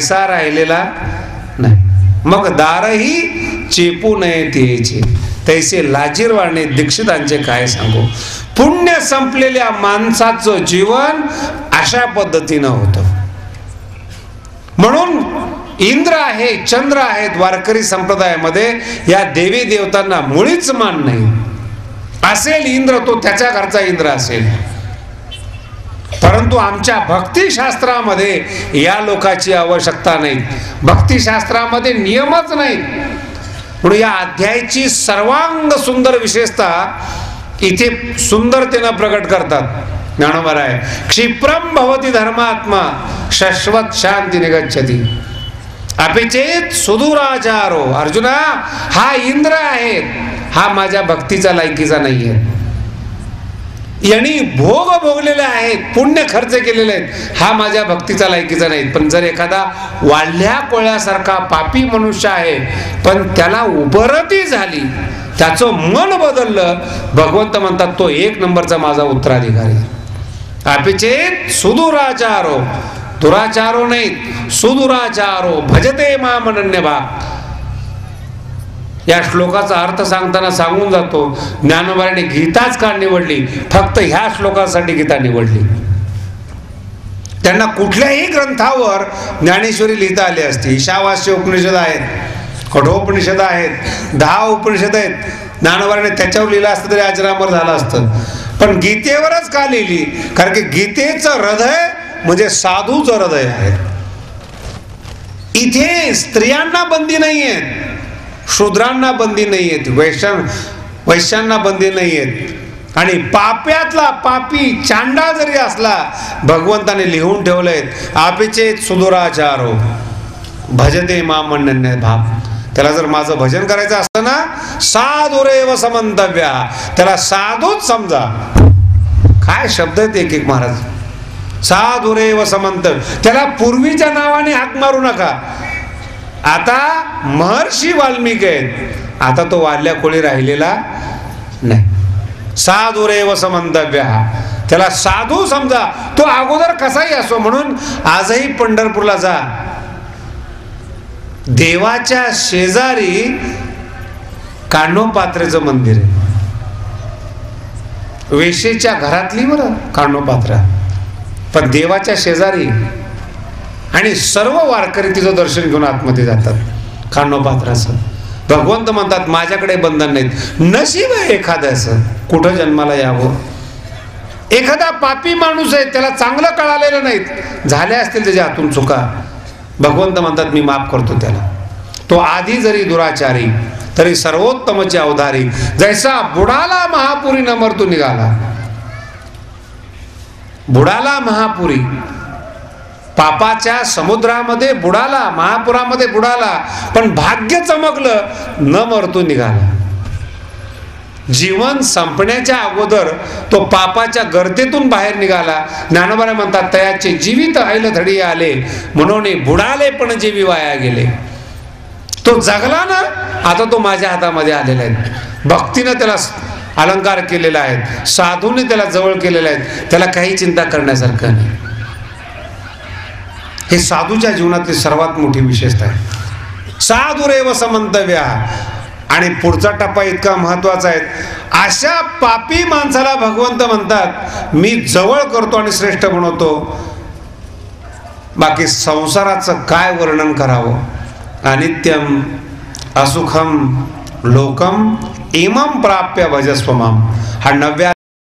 पैसा राहिलेला नाही. मग दारही चेपू नये त्याचे. तैसे लाजीरवाणे दीक्षितांचे काय सांगू? पुण्य संपलेल्या माणसाचं जीवन अशा पद्धतीनं होतं. म्हणून इंद्र आहे चंद्र आहेत वारकरी संप्रदायामध्ये या देवी देवतांना मुळीच मान नाही. असेल इंद्र तो त्याच्या घरचा इंद्र असेल. परंतु आमच्या भक्तिशास्त्रामध्ये या लोकाची आवश्यकता नाही. भक्तिशास्त्रामध्ये नियमच नाही. म्हणून या अध्यायाची सर्वांग सुंदर विशेषता इथे सुंदरतेनं प्रकट करतात. ज्ञानोबराय क्षिप्रम भवती धर्मात्मा शाश्वत शांती निगच्छती. अपिचेत सुदूराचारो. अर्जुना हा इंद्र आहे. हा माझ्या भक्तीचा लायकीचा नाही आहे यांनी भोग भोगलेले आहेत पुण्य खर्च केलेले आहेत. हा माझ्या भक्तीचा लायकीचा नाही. पण जर एखादा वाढल्या कोळ्यासारखा पापी मनुष्य आहे पण त्याला उबरती झाली त्याचं मन बदललं भगवंत म्हणतात तो एक नंबरचा माझा उत्तराधिकारी. अपिचेत सुदुराचारो. दुराचारो नाहीत. सुदुराचारो. भजते मामनन्य भाग या श्लोकाचा अर्थ सांगताना सांगून जातो ज्ञानोबाने गीताच का निवडली? फक्त ह्या श्लोकासाठी गीता निवडली. त्यांना कुठल्याही ग्रंथावर ज्ञानेश्वरी लिहिता आली असती. ईशावास्य उपनिषद आहेत कठोपनिषद आहेत दहा उपनिषद आहेत. ज्ञानोबाने त्याच्यावर लिहिलं असतं तरी अजरामर झालं असतं. पण गीतेवरच का लिहिली? कारण की गीतेचं हृदय म्हणजे साधूचं हृदय आहे. इथे स्त्रियांना बंदी नाही आहेत शूद्रांना बंदी नाही आहेत वैश्या वैश्यांना बंदी नाही आहेत आणि पाप्यातला पापी चांडा जरी असला भगवंताने लिहून ठेवलेत आपेचे सुदुराचारो. भजते मामन्य भाव त्याला जर माझं भजन करायचं असतं ना साधुरेव समंतव्या. त्याला साधूच समजा. काय शब्द आहेत एक एक महाराज? साधुरेव समंत. त्याला पूर्वीच्या नावाने हाक मारू नका. आता महर्षी वाल्मिक आहेत. आता तो वाल्या कोळी राहिलेला नाही. साधुरेव समंतव्य त्याला साधू समजा. तो अगोदर कसाही असो म्हणून आजही पंढरपूरला जा. देवाच्या शेजारी कान्होपात्रेचं मंदिर आहे. वेशेच्या घरातली बरं कान्होपात्रा पण देवाच्या शेजारी आणि सर्व वारकरी तिचं दर्शन घेऊन आतमध्ये जातात. खानोपात्राचं भगवंत म्हणतात माझ्याकडे बंधन नाहीत. नशीब आहे एखाद्याचं. कुठं जन्माला यावं? एखादा पापी माणूस आहे त्याला चांगलं कळालेलं नाहीत. झाल्या असतील त्याच्या हातून चुका. भगवंत म्हणतात मी माफ करतो त्याला. तो आधी जरी दुराचारी तरी सर्वोत्तमचे अवधारी. जैसा बुडाला महापुरी नमर्तू निघाला. बुडाला महापुरी. पापाच्या समुद्रामध्ये बुडाला महापुरामध्ये बुडाला पण भाग्य चमकलं न मरतो निघाला. जीवन संपण्याच्या अगोदर तो पापाच्या गर्दीतून बाहेर निघाला. ज्ञानोबारा म्हणतात तयाचे जीवित ऐल धडी आले म्हणून बुडाले पण जीवी वाया गेले. तो जगला ना आता तो माझ्या हातामध्ये आलेला आहे. भक्तीनं त्याला अलंकार केलेला आहे. साधूने त्याला जवळ केलेला आहे. त्याला काही चिंता करण्यासारखं नाही. हे साधूच्या जीवनातली सर्वात मोठी विशेषता आहे. साधुरेव समंतव्या. आणि पुढचा टप्पा इतका महत्त्वाचा आहे. अशा पापी माणसाला भगवंत म्हणतात मी जवळ करतो आणि श्रेष्ठ बनवतो. बाकी संसाराचं काय वर्णन करावं? अनित्यम असुखम लोकम इमम प्राप्य भजस्वमाम हा नव्या